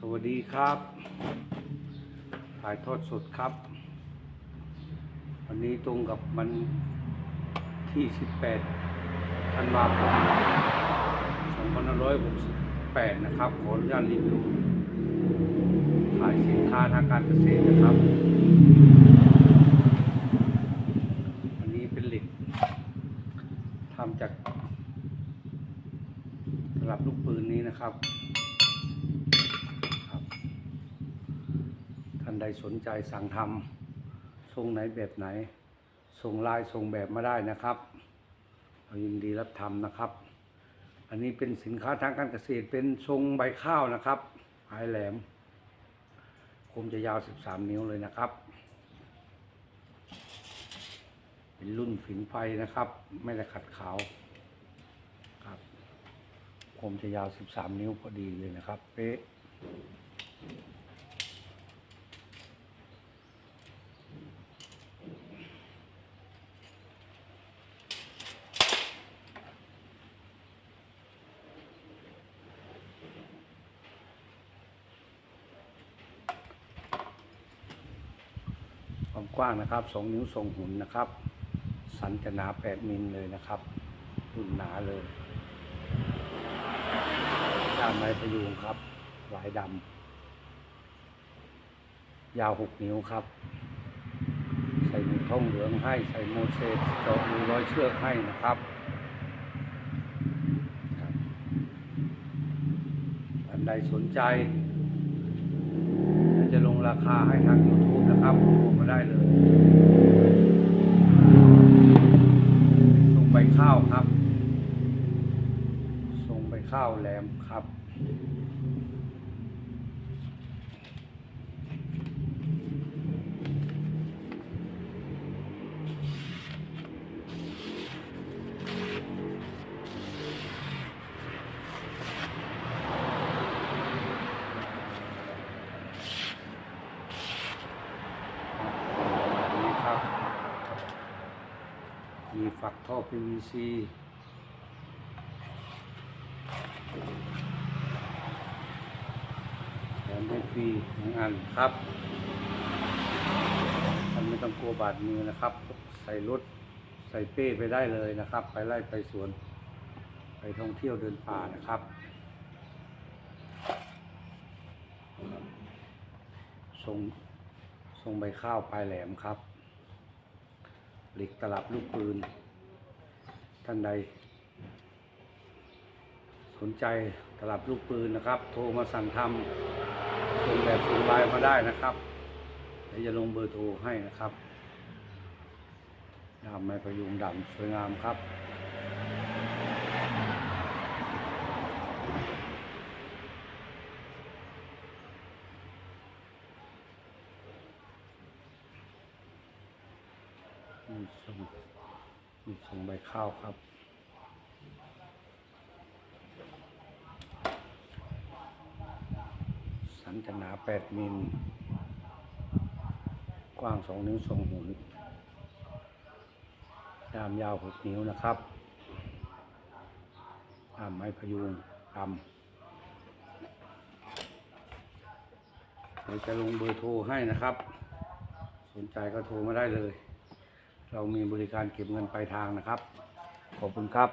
สวัสดีครับถ่ายทอดสดครับ วันนี้ตรงกับมันที่ 18ธันวาคม2568 นะครับ ขออนุญาตรีวิวขายสินค้าทางการเกษตรนะครับ อันนี้เป็นเหล็กทำจากสลับลูกปืนนี้นะครับานใดสนใจสั่งทำทรงไหนแบบไหนส่งลายส่งแบบมาได้นะครับเรายินดีรับทำนะครับ อันนี้เป็นสินค้าทางการเกษตรเป็นทรงใบข้าวนะครับปลายแหลมคมจะยาว 13 นิ้วเลยนะครับ เป็นรุ่นฝิ่นไฟนะครับ ไม่ได้ขัดขาวครับคมจะยาว 13 นิ้วพอดีเลยนะครับ เป๊ะ ความกว้างนะครับ2นิ้วทรงหุ่นนะครับ สันจะหนา8มิลเลยนะครับรุ่นหนาเลยด้านไม้พยุงครับลายดำยาว6นิ้วครับ ใส่หมูท่องเหลืองให้ใส่โมเสสจาะรูร้อยเชือกให้นะครับครับท่านใดสนใจ ราคาให้ทาง YouTube นะครับโทรมาได้เลย ส่งใบข้าวครับ ส่งใบข้าวแหลมครับ มีฝักท่อ PVC แถมให้ฟรีหนึ่งอันครับท่านไม่ต้องกลัวบาดมือนะครับ ใส่รถใส่เป้ไปได้เลยนะครับ ไปไล่ไปสวน ไปท่องเที่ยวเดินป่านะครับทรงทรงใบข้าวปลายแหลมครับ เหล็กตลับลูกปืน ท่านใด สนใจตลับลูกปืนนะครับ โทรมาสั่งทำส่งแบบส่งลายมาได้นะครับเดี๋ยวจะลงเบอร์โทรให้นะครับดำไม้ประยุงดำสวยงามครับ มีส่งมีส่งใบข้าวครับ สันจะหนา8มิล กว้าง2นิ้วทรงหุ่นด้ามยาว6นิ้วนะครับด้ามไม้พยุงดำเดี๋ยวจะลงเบอร์โทรให้นะครับ สนใจก็โทรมาได้เลย เรามีบริการเก็บเงินปลายทางนะครับ ขอบคุณครับ